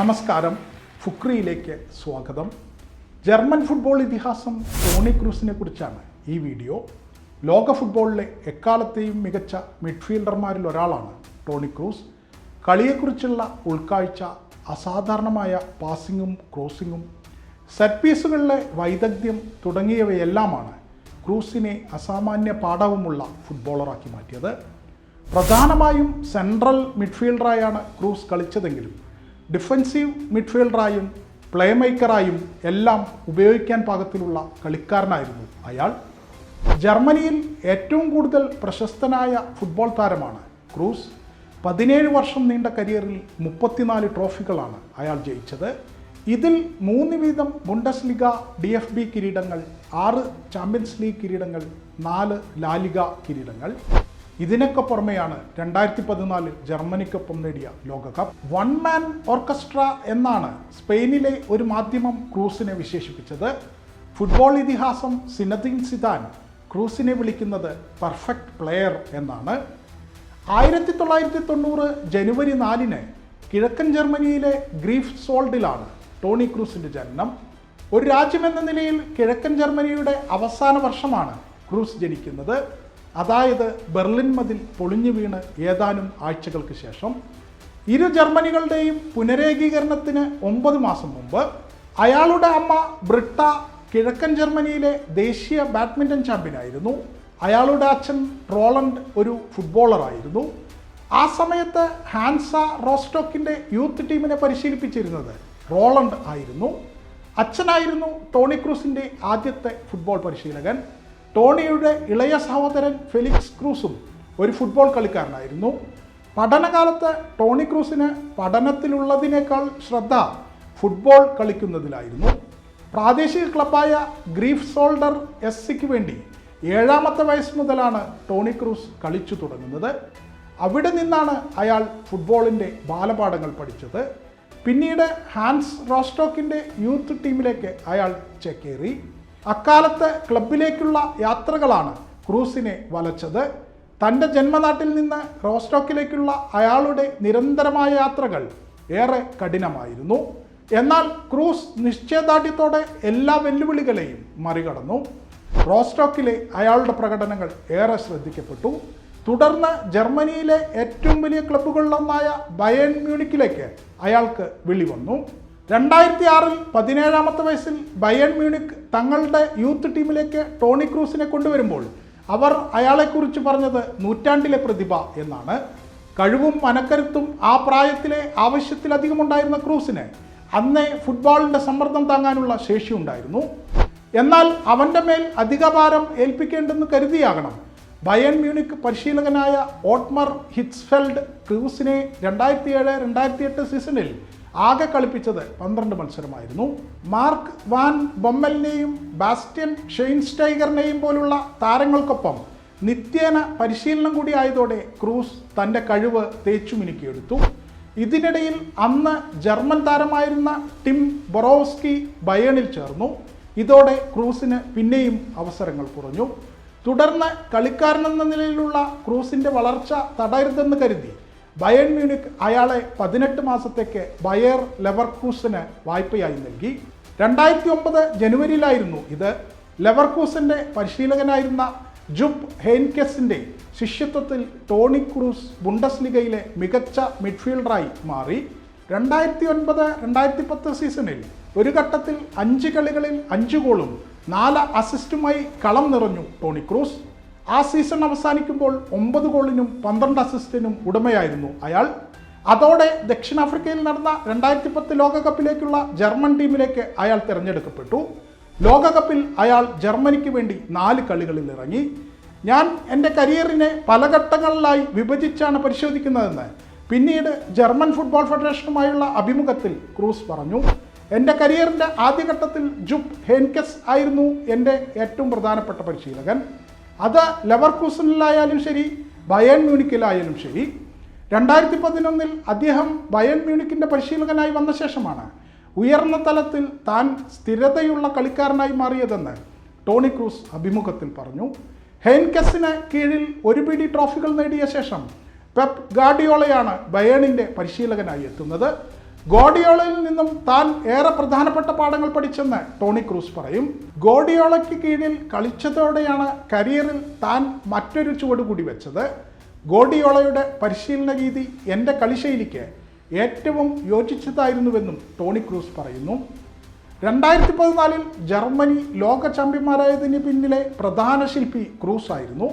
നമസ്കാരം. ഫുക്രിയിലേക്ക് സ്വാഗതം. ജർമ്മൻ ഫുട്ബോൾ ഇതിഹാസം ടോണി ക്രൂസിനെ കുറിച്ചാണ് ഈ വീഡിയോ. ലോക ഫുട്ബോളിലെ എക്കാലത്തെയും മികച്ച മിഡ്ഫീൽഡർമാരിൽ ഒരാളാണ് ടോണി ക്രൂസ്. കളിയെക്കുറിച്ചുള്ള ഉൾക്കാഴ്ച അസാധാരണമായ പാസിങ്ങും ക്രോസിങ്ങും സെറ്റ് പീസുകളിലെ വൈദഗ്ധ്യം തുടങ്ങിയവയെല്ലാമാണ് ക്രൂസിനെ അസാമാന്യ പാഠവുമുള്ള ഫുട്ബോളറാക്കി മാറ്റിയത്. പ്രധാനമായും സെൻട്രൽ മിഡ്ഫീൽഡറായാണ് ക്രൂസ് കളിച്ചതെങ്കിലും ഡിഫൻസീവ് മിഡ്ഫീൽഡറായും പ്ലേ മേക്കറായും എല്ലാം ഉപയോഗിക്കാൻ പാകത്തിലുള്ള കളിക്കാരനായിരുന്നു അയാൾ. ജർമ്മനിയിൽ ഏറ്റവും കൂടുതൽ പ്രശസ്തനായ ഫുട്ബോൾ താരമാണ് ക്രൂസ്. പതിനേഴ് വർഷം നീണ്ട കരിയറിൽ മുപ്പത്തിനാല് ട്രോഫികളാണ് അയാൾ ജയിച്ചത്. ഇതിൽ മൂന്ന് വീതം Bundesliga D F B കിരീടങ്ങൾ ആറ് ചാമ്പ്യൻസ് ലീഗ് കിരീടങ്ങൾ നാല് ലാലിഗ കിരീടങ്ങൾ. ഇതിനൊക്കെ പുറമെയാണ് രണ്ടായിരത്തി പതിനാലിൽ ജർമ്മനിക്കൊപ്പം നേടിയ ലോകകപ്പ്. വൺ മാൻ ഓർക്കസ്ട്ര എന്നാണ് സ്പെയിനിലെ ഒരു മാധ്യമം ക്രൂസിനെ വിശേഷിപ്പിച്ചത്. ഫുട്ബോൾ ഇതിഹാസം സിനദീൻ സിദാൻ ക്രൂസിനെ വിളിക്കുന്നത് പെർഫെക്റ്റ് പ്ലെയർ എന്നാണ്. ആയിരത്തി തൊള്ളായിരത്തി തൊണ്ണൂറ് ജനുവരി നാലിന് കിഴക്കൻ ജർമ്മനിയിലെ ഗ്രീഫ് സോൾഡിലാണ് ടോണി ക്രൂസിന്റെ ജനനം. ഒരു രാജ്യമെന്ന നിലയിൽ കിഴക്കൻ ജർമ്മനിയുടെ അവസാന വർഷമാണ് ക്രൂസ് ജനിക്കുന്നത്. അതായത് ബെർലിൻ മതിൽ പൊളിഞ്ഞു വീണ് ഏതാനും ആഴ്ചകൾക്ക് ശേഷം ഇരു ജർമ്മനികളുടെയും പുനരേകീകരണത്തിന് ഒമ്പത് മാസം മുമ്പ് അയാളുടെ അമ്മ ബ്രിട്ട കിഴക്കൻ ജർമ്മനിയിലെ ദേശീയ ബാഡ്മിന്റൺ ചാമ്പ്യനായിരുന്നു. അയാളുടെ അച്ഛൻ റോളണ്ട് ഒരു ഫുട്ബോളറായിരുന്നു ആ സമയത്ത് ഹാൻസ റോസ്റ്റോക്കിന്റെ യൂത്ത് ടീമിനെ പരിശീലിപ്പിച്ചിരുന്നത് റോളണ്ട് ആയിരുന്നു. അച്ഛനായിരുന്നു ടോണി ക്രൂസിന്റെ ആദ്യത്തെ ഫുട്ബോൾ പരിശീലകൻ. ടോണിയുടെ ഇളയ സഹോദരൻ ഫെലിക്സ് ക്രൂസും ഒരു ഫുട്ബോൾ കളിക്കാരനായിരുന്നു. പഠനകാലത്ത് ടോണി ക്രൂസിന് പഠനത്തിലുള്ളതിനേക്കാൾ ശ്രദ്ധ ഫുട്ബോൾ കളിക്കുന്നതിലായിരുന്നു. പ്രാദേശിക ക്ലബായ ഗ്രീഫ് സോൾഡർ എസ് സിക്ക് വേണ്ടി ഏഴാമത്തെ വയസ്സ് മുതലാണ് ടോണി ക്രൂസ് കളിച്ചു തുടങ്ങുന്നത്. അവിടെ നിന്നാണ് അയാൾ ഫുട്ബോളിന്റെ ബാലപാഠങ്ങൾ പഠിച്ചത്. പിന്നീട് ഹാൻസ് റോസ്റ്റോക്കിന്റെ യൂത്ത് ടീമിലേക്ക് അയാൾ ചേക്കേറി. അക്കാലത്ത് ക്ലബിലേക്കുള്ള യാത്രകളാണ് ക്രൂസിനെ വലച്ചത്. തന്റെ ജന്മനാട്ടിൽ നിന്ന് റോസ്റ്റോക്കിലേക്കുള്ള അയാളുടെ നിരന്തരമായ യാത്രകൾ ഏറെ കഠിനമായിരുന്നു. എന്നാൽ ക്രൂസ് നിശ്ചയദാർഢ്യത്തോടെ എല്ലാ വെല്ലുവിളികളെയും മറികടന്നു. റോസ്റ്റോക്കിലെ അയാളുടെ പ്രകടനങ്ങൾ ഏറെ ശ്രദ്ധിക്കപ്പെട്ടു. തുടർന്ന് ജർമ്മനിയിലെ ഏറ്റവും വലിയ ക്ലബ്ബുകളിലൊന്നായ ബയൺ മ്യൂണിക്കിലേക്ക് അയാൾക്ക് വിളി വന്നു. രണ്ടായിരത്തി ആറിൽ പതിനേഴാമത്തെ വയസ്സിൽ ബയൺ മ്യൂണിക് തങ്ങളുടെ യൂത്ത് ടീമിലേക്ക് ടോണി ക്രൂസിനെ കൊണ്ടുവരുമ്പോൾ അവർ അയാളെക്കുറിച്ച് പറഞ്ഞത് നൂറ്റാണ്ടിലെ പ്രതിഭ എന്നാണ്. കഴിവും മനക്കരുത്തും ആ പ്രായത്തിലെ ആവശ്യത്തിലധികം ഉണ്ടായിരുന്ന ക്രൂസിന് അന്നേ ഫുട്ബോളിന്റെ സമ്മർദ്ദം താങ്ങാനുള്ള ശേഷിയുണ്ടായിരുന്നു. എന്നാൽ അവന്റെ മേൽ അധികഭാരം ഏൽപ്പിക്കേണ്ടെന്ന് കരുതിയാകണം. ബയൺ മ്യൂണിക് പരിശീലകനായ ഓട്ട്മർ ഹിറ്റ്സ്ഫെൽഡ് ക്രൂസിനെ രണ്ടായിരത്തി ഏഴ് രണ്ടായിരത്തി എട്ട് സീസണിൽ ആകെ കളിപ്പിച്ചത് പന്ത്രണ്ട് മത്സരമായിരുന്നു. മാർക്ക് വാൻ ബൊമ്മലിനെയും ബാസ്റ്റ്യൻ ഷെയിൻസ്റ്റൈഗറിനെയും പോലുള്ള താരങ്ങൾക്കൊപ്പം നിത്യേന പരിശീലനം കൂടി ആയതോടെ ക്രൂസ് തന്റെ കഴിവ് തേച്ചു മിനുക്കിയെടുത്തു. ഇതിനിടയിൽ അന്ന് ജർമ്മൻ താരമായിരുന്ന ടിം ബൊറോസ്കി ബയേണിൽ ചേർന്നു. ഇതോടെ ക്രൂസിന് പിന്നെയും അവസരങ്ങൾ കുറഞ്ഞു. തുടർന്ന് കളിക്കാരനെന്ന നിലയിലുള്ള ക്രൂസിന്റെ വളർച്ച തടയരുതെന്ന് കരുതി ബയൺ മ്യൂണിക് അയാളെ പതിനെട്ട് മാസത്തേക്ക് ബയർ ലെവർക്കൂസിന് വായ്പയായി നൽകി. രണ്ടായിരത്തി ഒമ്പത് ജനുവരിയിലായിരുന്നു ഇത്. ലെവർക്കൂസിന്റെ പരിശീലകനായിരുന്ന ജുബ് ഹെയിൻകെസിന്റെ ശിഷ്യത്വത്തിൽ ടോണി ക്രൂസ് ബുണ്ടസ്ലിഗയിലെ മികച്ച മിഡ്ഫീൽഡറായി മാറി. രണ്ടായിരത്തി ഒൻപത് രണ്ടായിരത്തി പത്ത് സീസണിൽ ഒരു ഘട്ടത്തിൽ അഞ്ച് കളികളിൽ അഞ്ച് ഗോളും നാല് അസിസ്റ്റുമായി കളം നിറഞ്ഞു ടോണി ക്രൂസ്. ആ സീസൺ അവസാനിക്കുമ്പോൾ ഒമ്പത് ഗോളിനും പന്ത്രണ്ട് അസിസ്റ്റിനും ഉടമയായിരുന്നു അയാൾ. അതോടെ ദക്ഷിണാഫ്രിക്കയിൽ നടന്ന രണ്ടായിരത്തി പത്ത് ലോകകപ്പിലേക്കുള്ള ജർമ്മൻ ടീമിലേക്ക് അയാൾ തിരഞ്ഞെടുക്കപ്പെട്ടു. ലോകകപ്പിൽ അയാൾ ജർമ്മനിക്ക് വേണ്ടി നാല് കളികളിൽ ഇറങ്ങി. ഞാൻ എന്റെ കരിയറിനെ പല ഘട്ടങ്ങളിലായി വിഭജിച്ചാണ് പരിശോധിക്കുന്നതെന്ന് പിന്നീട് ജർമ്മൻ ഫുട്ബോൾ ഫെഡറേഷനുമായുള്ള അഭിമുഖത്തിൽ ക്രൂസ് പറഞ്ഞു. എന്റെ കരിയറിന്റെ ആദ്യഘട്ടത്തിൽ ജുബ് ഹെൻകെസ് ആയിരുന്നു എന്റെ ഏറ്റവും പ്രധാനപ്പെട്ട പരിശീലകൻ. അത് ലെവർകൂസനിലായാലും ശരി ബയൺ മ്യൂണിക്കിലായാലും ശരി രണ്ടായിരത്തി പതിനൊന്നിൽ അദ്ദേഹം ബയൺ മ്യൂണിക്കിന്റെ പരിശീലകനായി വന്ന ശേഷമാണ് ഉയർന്ന തലത്തിൽ താൻ സ്ഥിരതയുള്ള കളിക്കാരനായി മാറിയതെന്ന് ടോണി ക്രൂസ് അഭിമുഖത്തിൽ പറഞ്ഞു. ഹെൻകെസിന് കീഴിൽ ഒരു പിടി ട്രോഫികൾ നേടിയ ശേഷം പെപ് ഗാർഡിയോളയാണ് ബയേണിന്റെ പരിശീലകനായി എത്തുന്നത്. ഗോഡിയോളയിൽ നിന്നും താൻ ഏറെ പ്രധാനപ്പെട്ട പാഠങ്ങൾ പഠിച്ചെന്ന് ടോണി ക്രൂസ് പറയും. ഗോഡിയോളയ്ക്ക് കീഴിൽ കളിച്ചതോടെയാണ് കരിയറിൽ താൻ മറ്റൊരു ചുവട് കൂടി വെച്ചത്. ഗോഡിയോളയുടെ പരിശീലന രീതി എന്റെ കളിശൈലിക്ക് ഏറ്റവും യോജിച്ചതായിരുന്നുവെന്നും ടോണി ക്രൂസ് പറയുന്നു. രണ്ടായിരത്തി പതിനാലിൽ ജർമ്മനി ലോക ചാമ്പ്യന്മാരായതിന് പിന്നിലെ പ്രധാന ശില്പി ക്രൂസ് ആയിരുന്നു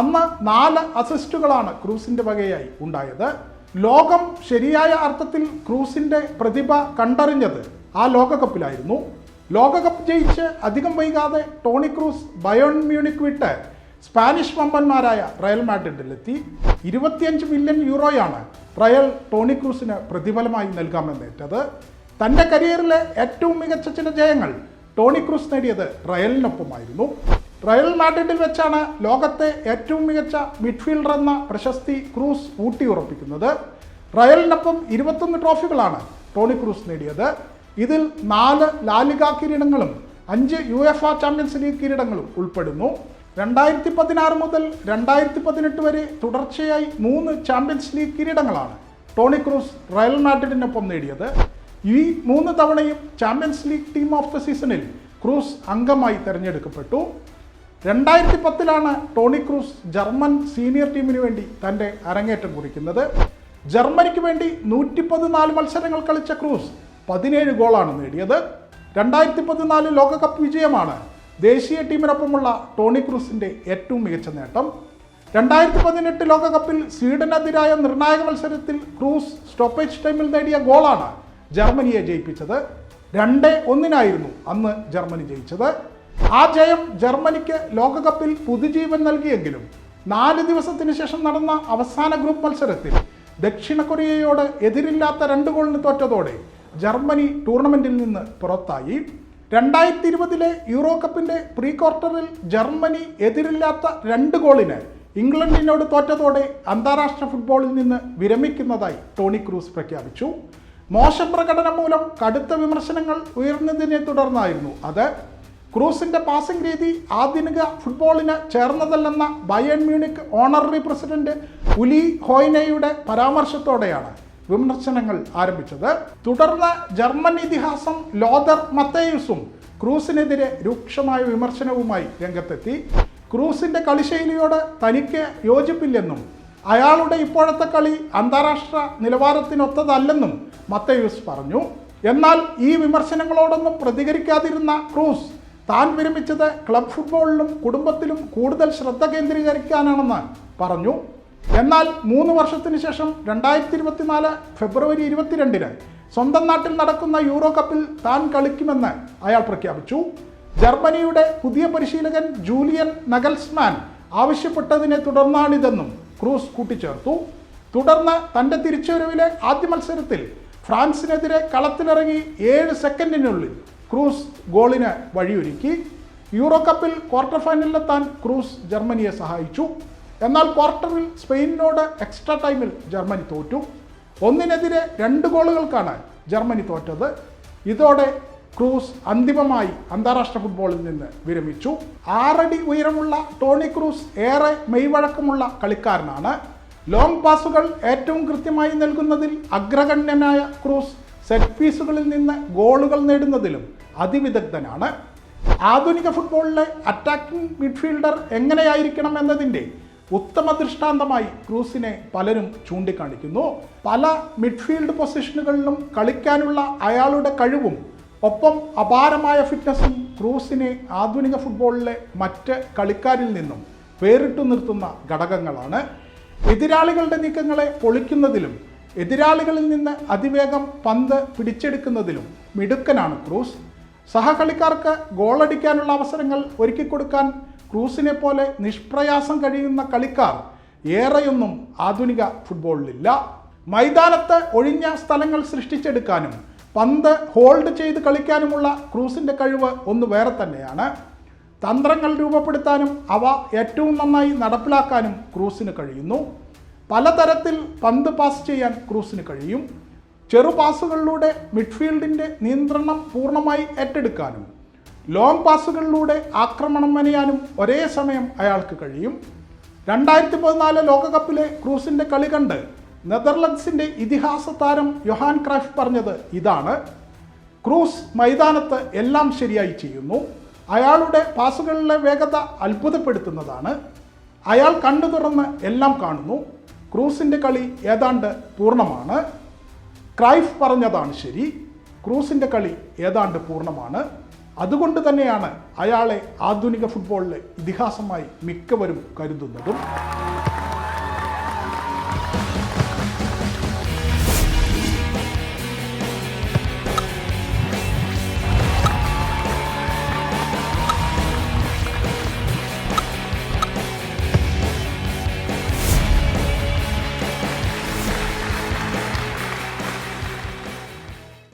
അന്ന് നാല് അസിസ്റ്റുകളാണ് ക്രൂസിന്റെ വകയായി ഉണ്ടായത്. ലോകം ശരിയായ അർത്ഥത്തിൽ ക്രൂസിന്റെ പ്രതിഭ കണ്ടറിഞ്ഞത് ആ ലോകകപ്പിലായിരുന്നു. ലോകകപ്പ് ജയിച്ച് അധികം വൈകാതെ ടോണി ക്രൂസ് ബയോൺ മ്യൂണിക് വിട്ട് സ്പാനിഷ് വമ്പന്മാരായ റയൽ മാഡ്രിഡിലെത്തി. ഇരുപത്തിയഞ്ച് മില്യൺ യൂറോയാണ് റയൽ ടോണി ക്രൂസിന് പ്രതിഫലമായി നൽകാമെന്നേറ്റത്. തന്റെ കരിയറിലെ ഏറ്റവും മികച്ച ചില ജയങ്ങൾ ടോണി ക്രൂസ് നേടിയത് റയലിനൊപ്പമായിരുന്നു. റയൽ മാഡ്രിഡിൽ വെച്ചാണ് ലോകത്തെ ഏറ്റവും മികച്ച മിഡ്ഫീൽഡർ എന്ന പ്രശസ്തി ക്രൂസ് ഊട്ടിയുറപ്പിക്കുന്നത്. റയലിനൊപ്പം ഇരുപത്തൊന്ന് ട്രോഫികളാണ് ടോണി ക്രൂസ് നേടിയത്. ഇതിൽ നാല് ലാലിക കിരീടങ്ങളും അഞ്ച് U F A Champions League കിരീടങ്ങളും ഉൾപ്പെടുന്നു. രണ്ടായിരത്തി പതിനാറ് മുതൽ രണ്ടായിരത്തി പതിനെട്ട് വരെ തുടർച്ചയായി മൂന്ന് ചാമ്പ്യൻസ് ലീഗ് കിരീടങ്ങളാണ് ടോണി ക്രൂസ് റയൽ മാഡ്രിഡിനൊപ്പം നേടിയത്. ഈ മൂന്ന് തവണയും champions league team of the സീസണിൽ ക്രൂസ് അംഗമായി തിരഞ്ഞെടുക്കപ്പെട്ടു. രണ്ടായിരത്തി പത്തിലാണ് ടോണി ക്രൂസ് ജർമ്മൻ സീനിയർ ടീമിന് വേണ്ടി തന്റെ അരങ്ങേറ്റം കുറിക്കുന്നത്. ജർമ്മനിക്ക് വേണ്ടി നൂറ്റി പതിനാല് മത്സരങ്ങൾ കളിച്ച ക്രൂസ് പതിനേഴ് ഗോളാണ് നേടിയത്. രണ്ടായിരത്തി പതിനാല് ലോകകപ്പ് വിജയമാണ് ദേശീയ ടീമിനൊപ്പമുള്ള ടോണി ക്രൂസിന്റെ ഏറ്റവും മികച്ച നേട്ടം. രണ്ടായിരത്തി പതിനെട്ട് ലോകകപ്പിൽ സ്വീഡനെതിരായ നിർണായക മത്സരത്തിൽ ക്രൂസ് സ്റ്റോപ്പേജ് ടൈമിൽ നേടിയ ഗോളാണ് ജർമ്മനിയെ ജയിപ്പിച്ചത്. രണ്ട് ഒന്നിനായിരുന്നു അന്ന് ജർമ്മനി ജയിച്ചത്. ആ ജയം ജർമ്മനിക്ക് ലോകകപ്പിൽ പുതുജീവൻ നൽകിയെങ്കിലും നാല് ദിവസത്തിന് ശേഷം നടന്ന അവസാന ഗ്രൂപ്പ് മത്സരത്തിൽ ദക്ഷിണ കൊറിയയോട് എതിരില്ലാത്ത രണ്ട് ഗോളിന് തോറ്റതോടെ ജർമ്മനി ടൂർണമെന്റിൽ നിന്ന് പുറത്തായി. രണ്ടായിരത്തി ഇരുപതിലെ യൂറോ കപ്പിന്റെ പ്രീ ക്വാർട്ടറിൽ ജർമ്മനി എതിരില്ലാത്ത രണ്ട് ഗോളിന് ഇംഗ്ലണ്ടിനോട് തോറ്റതോടെ അന്താരാഷ്ട്ര ഫുട്ബോളിൽ നിന്ന് വിരമിക്കുന്നതായി ടോണി ക്രൂസ് പ്രഖ്യാപിച്ചു. മോശം പ്രകടനം മൂലം കടുത്ത വിമർശനങ്ങൾ ഉയർന്നതിനെ തുടർന്നായിരുന്നു അത്. ക്രൂസിന്റെ പാസിംഗ് രീതി ആധുനിക ഫുട്ബോളിന് ചേർന്നതല്ലെന്ന Bayern Munich honorary president Uli ഹോയ്നയുടെ പരാമർശത്തോടെയാണ് വിമർശനങ്ങൾ ആരംഭിച്ചത്. തുടർന്ന് ജർമ്മൻ ഇതിഹാസം ലോദർ മത്തേയുസും ക്രൂസിനെതിരെ രൂക്ഷമായ വിമർശനവുമായി രംഗത്തെത്തി. ക്രൂസിന്റെ കളിശൈലിയോട് തനിക്ക് യോജിപ്പില്ലെന്നും അയാളുടെ ഇപ്പോഴത്തെ കളി അന്താരാഷ്ട്ര നിലവാരത്തിനൊത്തതല്ലെന്നും മത്തയൂസ് പറഞ്ഞു. എന്നാൽ ഈ വിമർശനങ്ങളോടൊന്നും പ്രതികരിക്കാതിരുന്ന ക്രൂസ് താൻ വിരമിച്ചത് ക്ലബ് ഫുട്ബോളിലും കുടുംബത്തിലും കൂടുതൽ ശ്രദ്ധ കേന്ദ്രീകരിക്കാനാണെന്ന് പറഞ്ഞു. എന്നാൽ മൂന്ന് വർഷത്തിന് ശേഷം രണ്ടായിരത്തി ഇരുപത്തിനാല് ഫെബ്രുവരി ഇരുപത്തിരണ്ടിന് സ്വന്തം നാട്ടിൽ നടക്കുന്ന യൂറോ കപ്പിൽ താൻ കളിക്കുമെന്ന് അയാൾ പ്രഖ്യാപിച്ചു. ജർമ്മനിയുടെ പുതിയ പരിശീലകൻ ജൂലിയൻ നഗൽസ്മാൻ ആവശ്യപ്പെട്ടതിനെ തുടർന്നാണിതെന്നും ക്രൂസ് കൂട്ടിച്ചേർത്തു. തുടർന്ന് തന്റെ തിരിച്ചുവരവിലെ ആദ്യ മത്സരത്തിൽ ഫ്രാൻസിനെതിരെ കളത്തിലിറങ്ങി ഏഴ് സെക്കൻഡിനുള്ളിൽ ക്രൂസ് ഗോളിന് വഴിയൊരുക്കി. യൂറോ കപ്പിൽ ക്വാർട്ടർ ഫൈനലിലെത്താൻ ക്രൂസ് ജർമ്മനിയെ സഹായിച്ചു. എന്നാൽ ക്വാർട്ടറിൽ സ്പെയിനിനോട് എക്സ്ട്രാ ടൈമിൽ ജർമ്മനി തോറ്റു. ഒന്നിനെതിരെ രണ്ട് ഗോളുകൾക്കാണ് ജർമ്മനി തോറ്റത്. ഇതോടെ ക്രൂസ് അന്തിമമായി അന്താരാഷ്ട്ര ഫുട്ബോളിൽ നിന്ന് വിരമിച്ചു. ആറടി ഉയരമുള്ള ടോണി ക്രൂസ് ഏറെ മെയ്വഴക്കമുള്ള കളിക്കാരനാണ്. ലോങ് പാസുകൾ ഏറ്റവും കൃത്യമായി നൽകുന്നതിൽ അഗ്രഗണ്യനായ ക്രൂസ് സെറ്റ് പീസുകളിൽ നിന്ന് ഗോളുകൾ നേടുന്നതിലും അതിവിദഗ്ധനാണ്. ആധുനിക ഫുട്ബോളിലെ അറ്റാക്കിംഗ് മിഡ്ഫീൽഡർ എങ്ങനെയായിരിക്കണം എന്നതിന്റെ ഉത്തമ ദൃഷ്ടാന്തമായി ക്രൂസിനെ പലരും ചൂണ്ടിക്കാണിക്കുന്നു. പല മിഡ്ഫീൽഡ് പൊസിഷനുകളിലും കളിക്കാനുള്ള അയാളുടെ കഴിവും ഒപ്പം അപാരമായ ഫിറ്റ്നസ്സും ക്രൂസിനെ ആധുനിക ഫുട്ബോളിലെ മറ്റ് കളിക്കാരിൽ നിന്നും വേറിട്ടു നിർത്തുന്ന ഘടകങ്ങളാണ്. എതിരാളികളുടെ നീക്കങ്ങളെ പൊളിക്കുന്നതിലും എതിരാളികളിൽ നിന്ന് അതിവേഗം പന്ത് പിടിച്ചെടുക്കുന്നതിലും മിടുക്കനാണ് ക്രൂസ്. സഹകളിക്കാർക്ക് ഗോളടിക്കാനുള്ള അവസരങ്ങൾ ഒരുക്കി കൊടുക്കാൻ ക്രൂസിനെ പോലെ നിഷ്പ്രയാസം കഴിയുന്ന കളിക്കാർ ഏറെയൊന്നും ആധുനിക ഫുട്ബോളിലില്ല. മൈതാനത്ത് ഒഴിഞ്ഞ സ്ഥലങ്ങൾ സൃഷ്ടിച്ചെടുക്കാനും പന്ത് ഹോൾഡ് ചെയ്ത് കളിക്കാനുമുള്ള ക്രൂസിന്റെ കഴിവ് ഒന്ന് വേറെ തന്നെയാണ്. തന്ത്രങ്ങൾ രൂപപ്പെടുത്താനും അവ ഏറ്റവും നന്നായി നടപ്പിലാക്കാനും ക്രൂസിന് കഴിയുന്നു. പലതരത്തിൽ പന്ത് പാസ് ചെയ്യാൻ ക്രൂസിന് കഴിയും. ചെറു പാസുകളിലൂടെ മിഡ്ഫീൽഡിന്റെ നിയന്ത്രണം പൂർണമായി ഏറ്റെടുക്കാനും ലോങ് പാസുകളിലൂടെ ആക്രമണം മെനയാനും ഒരേ സമയം അയാൾക്ക് കഴിയും. രണ്ടായിരത്തി പതിനാല് ലോകകപ്പിലെ ക്രൂസിന്റെ കളി കണ്ട് നെതർലൻഡ്സിന്റെ ഇതിഹാസ താരം യൊഹാൻ ക്രൈഫ് പറഞ്ഞത് ഇതാണ്. ക്രൂസ് മൈതാനത്ത് എല്ലാം ശരിയായി ചെയ്യുന്നു. അയാളുടെ പാസുകളിലെ വേഗത അത്ഭുതപ്പെടുത്തുന്നതാണ്. അയാൾ കണ്ണു തുറന്ന് എല്ലാം കാണുന്നു. ക്രൂസിന്റെ കളി ഏതാണ്ട് പൂർണമാണ്. ക്രൈഫ് പറഞ്ഞതാണ് ശരി. ക്രൂസിന്റെ കളി ഏതാണ്ട് പൂർണമാണ്. അതുകൊണ്ട് തന്നെയാണ് അയാളെ ആധുനിക ഫുട്ബോളിലെ ഇതിഹാസമായി മിക്കവരും കരുതുന്നതും.